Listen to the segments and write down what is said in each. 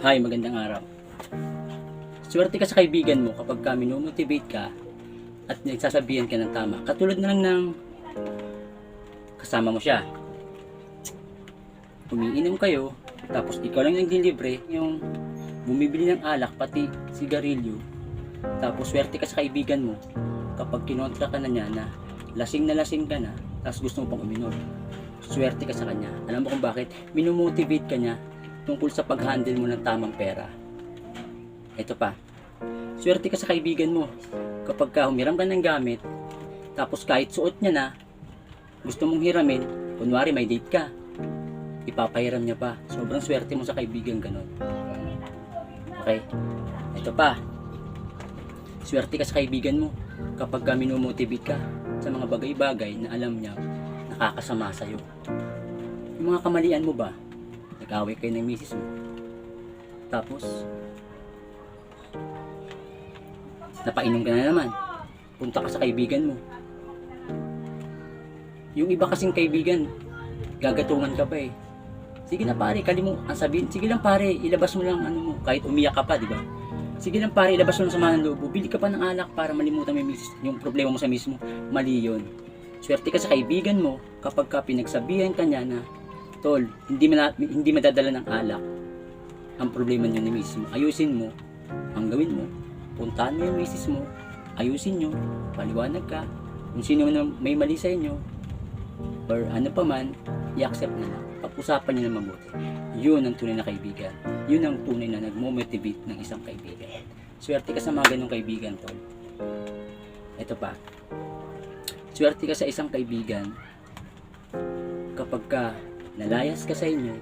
Hi, magandang araw. Swerte ka sa kaibigan mo kapag ka minomotivate ka at nagsasabihan ka ng tama. Katulad na lang ng kasama mo siya. Umiinom kayo, tapos ikaw lang naglilibre, yung bumibili ng alak, pati sigarilyo. Tapos swerte ka sa kaibigan mo kapag kinontra ka na niya na lasing na lasing ka na, tapos gusto mo pang uminom. Swerte ka sa kanya. Alam mo kung bakit? Minomotivate ka niya tungkol sa pag-handle mo ng tamang pera. Ito pa. Swerte ka sa kaibigan mo. Kapag ka humiram ka ng gamit, tapos kahit suot niya na, gusto mong hiramin, kunwari may date ka, ipapahiram niya pa. Sobrang swerte mo sa kaibigan ganon. Okay? Ito pa. Swerte ka sa kaibigan mo kapag ka minomotivate ka sa mga bagay-bagay na alam niya nakakasama sa'yo. Yung mga kamalian mo ba, nag-away kayo ng misis mo. Tapos, napainom ka na naman. Punta ka sa kaibigan mo. Yung iba kasing kaibigan, gagatungan ka pa eh. Sige na pare, kalimu, ang sabihin, sige lang pare, ilabas mo lang ano mo, kahit umiyak ka pa, di ba? Sige lang pare, ilabas mo lang sa ng loob. Bili ka pa ng alak para malimutan mo yung, misis, yung problema mo sa mismo. Mali yun. Swerte ka sa kaibigan mo kapag ka pinagsabihan ka niya na, Tol, hindi, hindi madadala ng alak ang problema niyo ni mismo. Ayusin mo ang gawin mo. Puntahan mo yung misis mo. Ayusin nyo. Paliwanag ka. Kung sino man may mali sa inyo or ano pa man, i-accept na lang. Pag-usapan nyo na mabuti. Yun ang tunay na kaibigan. Yun ang tunay na nagmo-motivate ng isang kaibigan. Swerte ka sa mga ganong kaibigan, tol. Ito pa. Swerte ka sa isang kaibigan kapag ka nalayas ka sa inyo,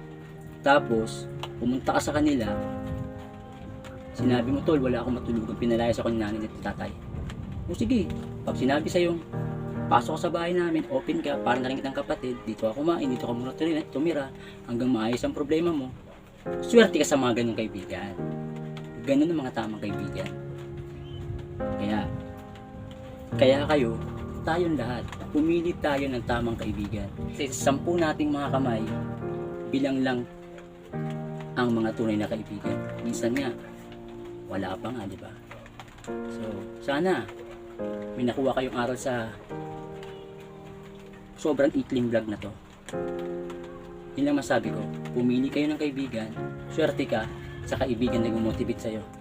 tapos pumunta ka sa kanila, sinabi mo, tol, wala akong matulugan, pinalayas ako ni nanay at tatay. O sige, pag sinabi sa'yo, pasok sa bahay namin, open ka, parang na rin kitang kapatid, dito ako kumain, dito ka muna tumira hanggang maayos ang problema mo. Swerte ka sa mga ganong kaibigan. Ganon ang mga tamang kaibigan. Kaya, kaya kayo, tayong lahat, pumili tayo ng tamang kaibigan. Sa sampu nating mga kamay, bilang lang ang mga tunay na kaibigan. Minsan nga, wala pa nga, di ba? So, sana, may nakuha kayong aral sa sobrang ikling vlog na to. Yun lang masabi ko, pumili kayo ng kaibigan, swerte ka sa kaibigan na gumotivate sa'yo.